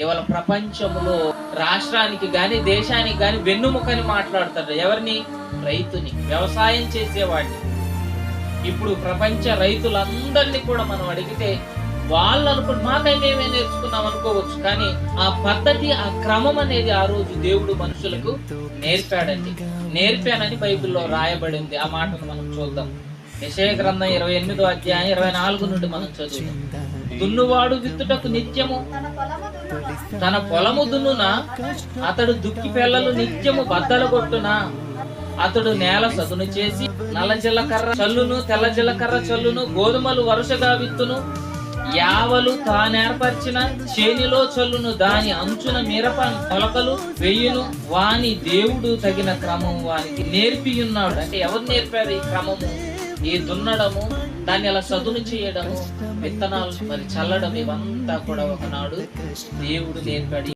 ఇవాళ ప్రపంచంలో రాష్ట్రానికి గాని దేశానికి గాని వెన్నుముకని మాట్లాడతారు. ఎవరిని? రైతుని. వ్యవసాయం చేసేవాడిని. ఇప్పుడు ప్రపంచ రైతులందరినీ కూడా మనం అడిగితే వాళ్ళు అనుకుంటు మాకైతే ఏమే నేర్చుకున్నాం అనుకోవచ్చు. కానీ ఆ పద్ధతి ఆ క్రమం అనేది ఆ రోజు దేవుడు మనుషులకు నేర్పాడండి. నేర్పానని బైబిల్లో రాయబడింది. ఆ మాటను మనం చూద్దాం. యశయ గ్రంథం ఇరవై ఎనిమిదో అధ్యాయం ఇరవై నాలుగు నుండి మనం చదువుతాం దున్నువాడు విత్తుటకు నిత్యము తన పొలము దున్నున అతడు దుక్కి పిల్లలు నిత్యము బద్దలు కొట్టున. అతడు నేల సదును చేసి నల్ల జీలకర్ర చల్లును తెల్ల జీలకర్ర చల్లును గోధుమలు వరుసగా విత్తును. యావలు తానేర్పరిచిన చేనిలో చల్లును దాని అంచున మిరప తొలకలు వెయ్యును వాని దేవుడు తగిన క్రమం వానికి నేర్పియున్నాడు. అంటే ఎవరు నేర్పారు ఈ క్రమము? ఈ దున్నడము దాన్ని అలా సదును చేయడము విత్తనాలు మరి చల్లడం ఇవంతా కూడా ఒకనాడు దేవుడు నేర్పాడు.